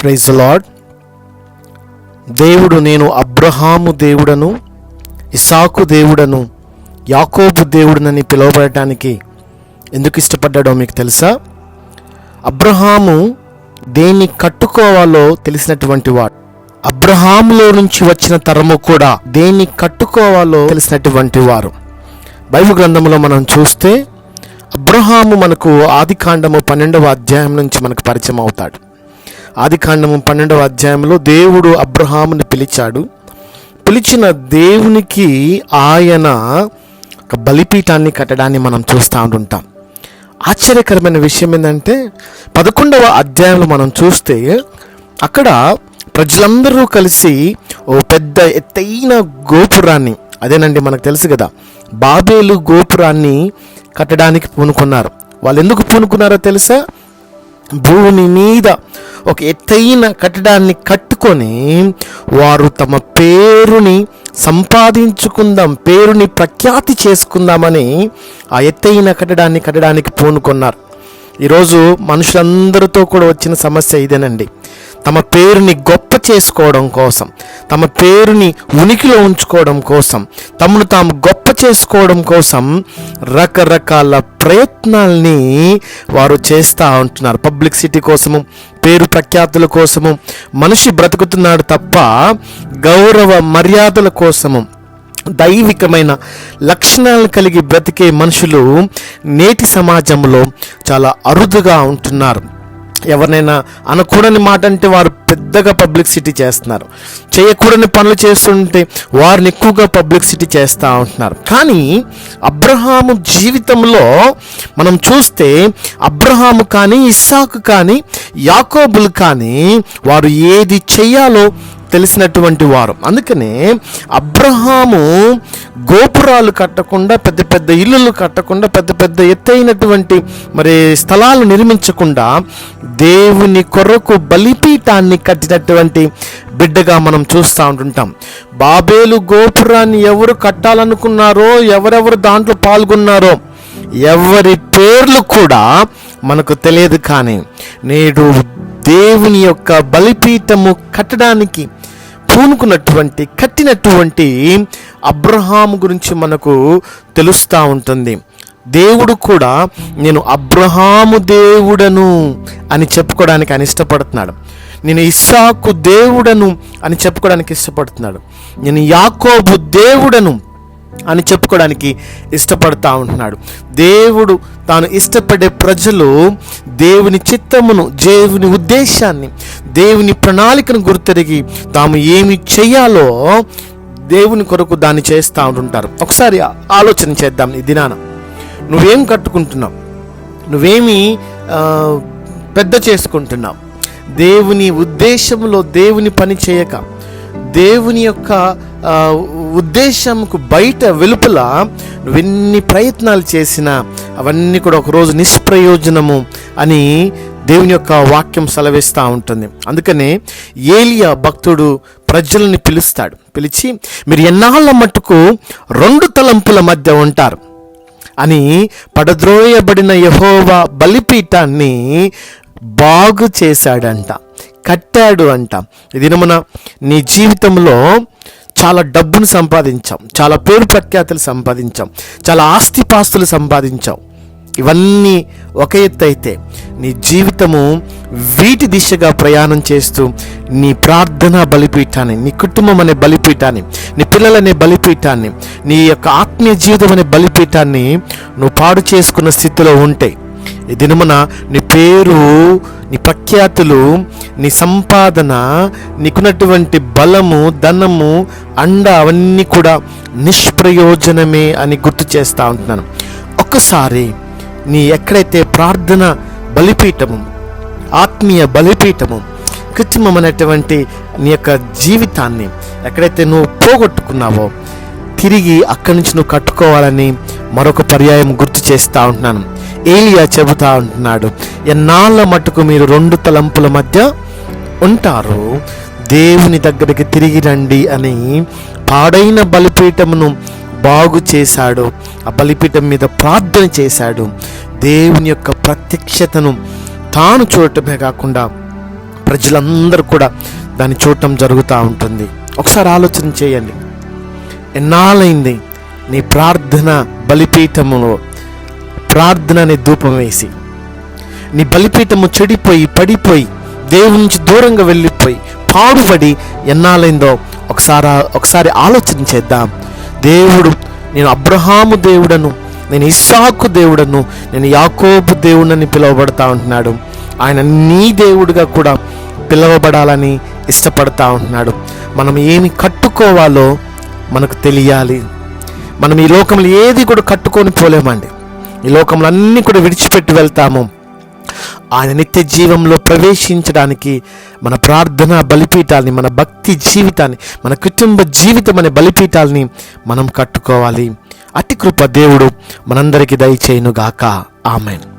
Praise lord దేవుడు నేను అబ్రహాము దేవుడను ఇసాకు దేవుడను యాకోబు దేవుడనని పిలువబడటానికి ఎందుకు ఇష్టపడ్డాడో మీకు తెలుసా? అబ్రహాము దేన్ని కట్టుకోవాలో తెలిసినటువంటి వాడు. అబ్రహాములో నుంచి వచ్చిన తరము కూడా దేన్ని కట్టుకోవాలో తెలిసినటువంటి వారు. బైబిల్ గ్రంథంలో మనం చూస్తే అబ్రహాము మనకు ఆది కాండము పన్నెండవ అధ్యాయం నుంచి మనకు పరిచయం అవుతాడు. ఆది కాండము పన్నెండవ అధ్యాయంలో దేవుడు అబ్రహాముని పిలిచాడు. పిలిచిన దేవునికి ఆయన ఒక బలిపీఠాన్ని కట్టడాన్ని మనం చూస్తూ ఉంటుంటాం ఆశ్చర్యకరమైన విషయం ఏంటంటే పదకొండవ అధ్యాయంలో మనం చూస్తే అక్కడ ప్రజలందరూ కలిసి ఓ పెద్ద ఎత్తైన గోపురాన్ని అదేనండి మనకు తెలుసు కదా బాబేలు గోపురాన్ని కట్టడానికి పూనుకున్నారు. వాళ్ళు ఎందుకు పూనుకున్నారో తెలుసా? భూమి మీద ఒక ఎత్తైన కట్టడాన్ని కట్టుకొని వారు తమ పేరుని సంపాదించుకుందాం పేరుని ప్రఖ్యాతి చేసుకుందామని ఆ ఎత్తైన కట్టడాన్ని కట్టడానికి పూనుకున్నారు. ఈరోజు మనుషులందరితో కూడా వచ్చిన సమస్య ఇదేనండి. తమ పేరుని గొప్ప చేసుకోవడం కోసం తమ పేరుని ఉనికిలో ఉంచుకోవడం కోసం తమను తాము గొప్ప చేసుకోవడం కోసం రకరకాల ప్రయత్నాల్ని వారు చేస్తూ ఉంటున్నారు. పబ్లిక్ సిటీ కోసము పేరు ప్రఖ్యాతుల కోసము మనిషి బ్రతుకుతున్నాడు తప్ప గౌరవ మర్యాదల కోసము దైవికమైన లక్షణాలను కలిగి బ్రతికే మనుషులు నేటి సమాజంలో చాలా అరుదుగా ఉంటున్నారు. ఎవరినైనా అనకూడని మాట అంటే వారు పెద్దగా పబ్లిసిటీ చేస్తున్నారు. చేయకూడని పనులు చేస్తుంటే వారిని ఎక్కువగా పబ్లిసిటీ చేస్తూ ఉంటున్నారు. కానీ అబ్రహాము జీవితంలో మనం చూస్తే అబ్రహాము కానీ ఇస్సాకు కానీ యాకోబులు కానీ వారు ఏది చెయ్యాలో తెలిసినటువంటి వారు. అందుకనే అబ్రహాము గోపురాలు కట్టకుండా పెద్ద పెద్ద ఇల్లులు కట్టకుండా పెద్ద పెద్ద ఎత్తైనటువంటి మరి స్థలాలు నిర్మించకుండా దేవుని కొరకు బలిపీఠాన్ని కట్టినటువంటి బిడ్డగా మనం చూస్తూ ఉంటుంటాం. బాబేలు గోపురాన్ని ఎవరు కట్టాలనుకున్నారో ఎవరెవరు దాంట్లో పాల్గొన్నారో ఎవరి పేర్లు కూడా మనకు తెలియదు కానీ నేడు దేవుని యొక్క బలిపీఠము కట్టడానికి పూనుకున్నటువంటి కట్టినటువంటి అబ్రహాము గురించి మనకు తెలుస్తూ ఉంటుంది. దేవుడు కూడా నేను అబ్రహాము దేవుడను అని చెప్పుకోవడానికి ఆయన ఇష్టపడుతున్నాడు. నేను ఇస్సాకు దేవుడను అని చెప్పుకోవడానికి ఇష్టపడుతున్నాడు. నేను యాకోబు దేవుడను అని చెప్పుకోవడానికి ఇష్టపడతా ఉంటున్నాడు. దేవుడు తాను ఇష్టపడే ప్రజలు దేవుని చిత్తమును దేవుని ఉద్దేశాన్ని దేవుని ప్రణాళికను గుర్తెరిగి తాము ఏమి చేయాలో దేవుని కొరకు దాన్ని చేస్తూ ఉంటుంటారు ఒకసారి ఆలోచన చేద్దాం ఈ దినాన. నువ్వేం కట్టుకుంటున్నావు? నువ్వేమి పెద్ద చేసుకుంటున్నావు? దేవుని ఉద్దేశంలో దేవుని పని చేయక దేవుని యొక్క ఉద్దేశంకు బయట వెలుపల నువ్వెన్ని ప్రయత్నాలు చేసినా అవన్నీ కూడా ఒకరోజు నిష్ప్రయోజనము అని దేవుని యొక్క వాక్యం సెలవిస్తూ ఉంటుంది. అందుకనే ఏలియా భక్తుడు ప్రజల్ని పిలుస్తాడు. పిలిచి మీరు ఎన్నాళ్ళ మట్టుకు రెండు తలంపుల మధ్య ఉంటారు? అని పడద్రోయబడిన యహోవా బలిపీఠాన్ని బాగు చేశాడంట కట్టాడు అంట. ఇది మన నీ జీవితంలో చాలా డబ్బును సంపాదించాం. చాలా పేరు ప్రఖ్యాతులు సంపాదించాం. చాలా ఆస్తిపాస్తులు సంపాదించాం. ఇవన్నీ ఒక ఎత్తు అయితే నీ జీవితము వీటి దిశగా ప్రయాణం చేస్తూ నీ ప్రార్థన బలిపీఠాన్ని నీ కుటుంబం అనే బలిపీఠాన్ని నీ పిల్లలనే బలిపీఠాన్ని నీ యొక్క ఆత్మీయ జీవితం అనే బలిపీఠాన్ని నువ్వు పాడు చేసుకున్న స్థితిలో ఉంటాయి ఈ దినమున నీ పేరు నీ ప్రఖ్యాతులు నీ సంపాదన నీకున్నటువంటి బలము ధనము అండ అవన్నీ కూడా నిష్ప్రయోజనమే అని గుర్తు చేస్తూ ఉంటున్నాను. ఒక్కసారి నీ ఎక్కడైతే ప్రార్థన బలిపీఠము ఆత్మీయ బలిపీఠము కృత్రిమమైనటువంటి నీ యొక్క జీవితాన్ని ఎక్కడైతే నువ్వు పోగొట్టుకున్నావో తిరిగి అక్కడి నుంచి నువ్వు కట్టుకోవాలని మరొక పర్యాయం గుర్తు చేస్తూ ఉంటున్నాను. ఏలియా చెబుతా ఉంటున్నాడు ఎన్నాళ్ళ మటుకు మీరు రెండు తలంపుల మధ్య ఉంటారు? దేవుని దగ్గరికి తిరిగి రండి అని పాడైన బలిపీఠమును బాగు చేశాడు. ఆ బలిపీఠం మీద ప్రార్థన చేశాడు. దేవుని యొక్క ప్రత్యక్షతను తాను చూడటమే కాకుండా ప్రజలందరూ కూడా దాన్ని చూడటం జరుగుతూ ఉంటుంది. ఒకసారి ఆలోచన చేయండి. ఎన్నాళ్ళైంది నీ ప్రార్థన బలిపీఠములో? ప్రార్థన అనే ధూపం వేసి నీ బలిపీఠము చెడిపోయి పడిపోయి దేవుని నుంచి దూరంగా వెళ్ళిపోయి పాడుపడి ఎన్నాలైందో ఒకసారి ఒకసారి ఆలోచన చేద్దాం. దేవుడు నేను అబ్రహాము దేవుడను నేను ఇస్సాకు దేవుడను నేను యాకోబు దేవుడని పిలువబడతా ఉంటున్నాడు. ఆయన నీ దేవుడిగా కూడా పిలువబడాలని ఇష్టపడతా ఉంటున్నాడు. మనం ఏమి కట్టుకోవాలో మనకు తెలియాలి. మనం ఈ లోకంలో ఏది కూడా కట్టుకొని పోలేమండి. ఈ లోకంలో అన్నీ కూడా విడిచిపెట్టి వెళ్తాము. ఆయన నిత్య జీవంలో ప్రవేశించడానికి మన ప్రార్థన బలిపీఠాలని మన భక్తి జీవితాన్ని మన కుటుంబ జీవితం అనే బలిపీఠాలని మనం కట్టుకోవాలి. అతి కృప దేవుడు మనందరికీ దయచేయునుగాక. ఆమెన్.